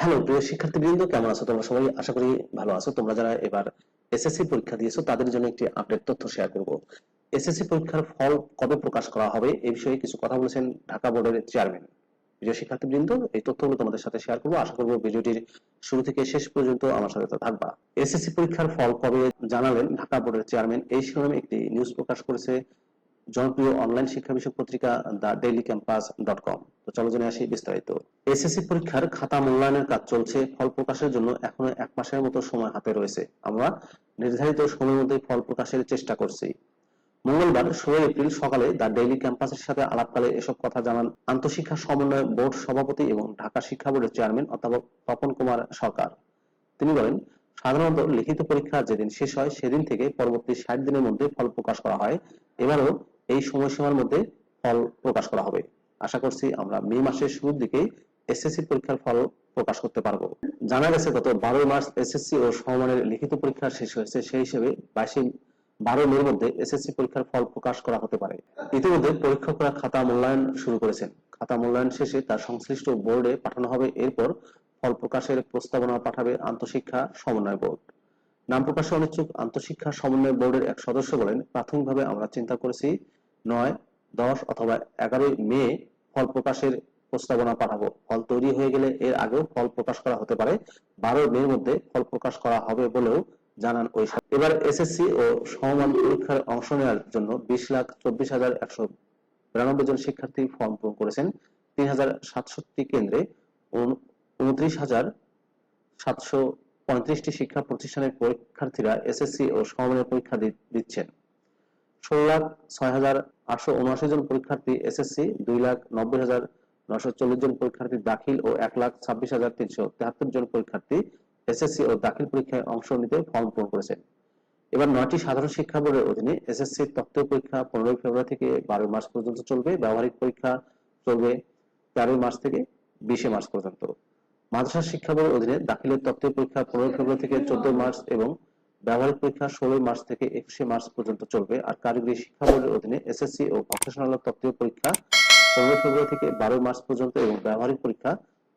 Hello প্রিয় শিক্ষার্থীবৃন্দ, কেমন আছো? তোমরা সবাই আশা করি ভালো আছো। তোমরা যারা এবার এসএসসি পরীক্ষা দিয়েছ, তাদের জন্য একটি আপডেট তথ্য শেয়ার করব। এসএসসি পরীক্ষার ফল কবে প্রকাশ করা হবে এই বিষয়ে কিছু কথা বলেছেন ঢাকা বোর্ডের চেয়ারম্যান প্রিয় শিক্ষার্থীবৃন্দ, এই তথ্যগুলো তোমাদের সাথে শেয়ার করব। আশা করব ভিডিওটির শুরু থেকে শেষ পর্যন্ত আমার সাথে থাকবা। এসএসসি পরীক্ষার ফল কবে জানালেন ঢাকা বোর্ডের চেয়ারম্যান এই শিরোনামে একটি নিউজ প্রকাশ করেছে জনপ্রিয় অনলাইন শিক্ষা বিষয়ক পত্রিকা the daily campus dot com চলো জেনে আসি বিস্তারিত। এসএসসি পরীক্ষার খাতা মূল্যায়নের কাজ চলছে, ফল প্রকাশের জন্য এখনও এক মাসের মতো সময় হাতে রয়েছে। আমরা নির্ধারিত মধ্যে ফল প্রকাশের চেষ্টা করছি। মঙ্গলবার ষোলো এপ্রিল সকালে দ্য ডেইলি ক্যাম্পাসের সাথে আলাপকালে এসব কথা জানান আন্তঃশিক্ষা সমন্বয় বোর্ড সভাপতি এবং ঢাকা শিক্ষা বোর্ডের চেয়ারম্যান অধ্যাপক তপন কুমার সরকার। তিনি বলেন, সাধারণত লিখিত পরীক্ষা যেদিন শেষ হয়, সেদিন থেকে পরবর্তী ষাট দিনের মধ্যে ফল প্রকাশ করা হয়। এবারও এই সময়সীমার মধ্যে ফল প্রকাশ করা হবে। আশা করছি আমরা মে মাসের শুরুর দিকেই এসএসসি পরীক্ষার ফল প্রকাশ করতে পারব। জানা গেছে গত বারোই মার্চ এসএসসি ও সমমানের লিখিত পরীক্ষা শেষ হয়েছে, সেই হিসেবে বাইশে বারো মের মধ্যে এসএসসি পরীক্ষার ফল প্রকাশ করা হতে পারে। ইতিমধ্যে পরীক্ষকরা খাতা মূল্যায়ন শুরু করেছেন। খাতা মূল্যায়ন শেষে তার সংশ্লিষ্ট বোর্ডে পাঠানো হবে, এরপর ফল প্রকাশের প্রস্তাবনা পাঠাবে আন্তঃশিক্ষা সমন্বয় বোর্ড। নাম প্রকাশে অনিচ্ছুক আন্তঃশিক্ষা সমন্বয় বোর্ডের এক সদস্য বলেন, প্রাথমিকভাবে আমরা চিন্তা করেছি নয়, দশ অথবা এগারোই মে ফল প্রকাশের প্রস্তাবনা পাঠাবো। ফল তৈরি হয়ে গেলে এর আগেও ফল প্রকাশ করা হতে পারে। বারো মের মধ্যে ফল প্রকাশ করা হবে বলেও জানান ওই এবার এসএসসি ও সমমান পরীক্ষার অংশ নেওয়ার জন্য বিশ লাখ চব্বিশ হাজার একশো বিরানব্বই জন শিক্ষার্থী ফর্ম পূরণ করেছেন। তিন হাজার সাতষট্টি কেন্দ্রে উন- উনত্রিশ হাজার সাতশো পঁয়ত্রিশটি শিক্ষা প্রতিষ্ঠানের পরীক্ষার্থীরা এসএসসি ও সমমানের পরীক্ষা দিচ্ছেন। ষোলো লাখ ছয় হাজার আটশো উনআশি জন পরীক্ষার্থী এসএসসি দুই লাখ নব্বই হাজার নশো চল্লিশ জন পরীক্ষার্থী দাখিল ও এক লাখ ছাব্বিশ হাজার তিনশো তেহাত্তর জন পরীক্ষার্থী এসএসসি ও দাখিল পরীক্ষায় অংশ নিতে ফর্ম পূরণ এবার নয়টি সাধারণ শিক্ষা বোর্ডের অধীনে এসএসসি তত্ত্ব পরীক্ষা পনেরোই ফেব্রুয়ারি থেকে বারোই মার্চ পর্যন্ত চলবে। ব্যবহারিক পরীক্ষা চলবে তেরোই মার্চ থেকে বিশে মার্চ পর্যন্ত। মাদ্রাসা শিক্ষা বোর্ডের অধীনে দাখিলের তত্ত্ব পরীক্ষা পনেরোই ফেব্রুয়ারি থেকে চোদ্দই মার্চ এবং ব্যবহারিক পরীক্ষা ষোলোই মার্চ থেকে একুশে মার্চ পর্যন্ত চলবে আর কারিগরি শিক্ষা বোর্ডের অধীনে এসএসসি ও ভোকেশনাল তত্ত্বীয় পরীক্ষা পনেরোই ফেব্রুয়ারি থেকে বারোই মার্চ পর্যন্ত এবং ব্যবহারিক পরীক্ষা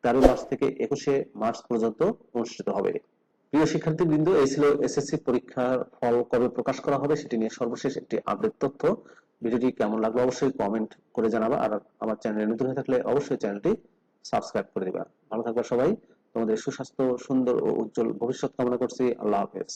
তেরোই মার্চ থেকে একুশে মার্চ পর্যন্ত অনুষ্ঠিত হবে। প্রিয় শিক্ষার্থীবৃন্দ, এই ছিল এসএসসি পরীক্ষার ফল কবে প্রকাশ করা হবে সেটি নিয়ে সর্বশেষ একটি আপডেট তথ্য। ভিডিওটি কেমন লাগল অবশ্যই কমেন্ট করে জানাবা আর আমার চ্যানেলে নতুন হয়ে থাকলে অবশ্যই চ্যানেলটি সাবস্ক্রাইব করে দিবা। ভালো থাকবা সবাই। তোমাদের সুস্বাস্থ্য, সুন্দর ও উজ্জ্বল ভবিষ্যৎ কামনা করছি। আল্লাহ হাফেজ।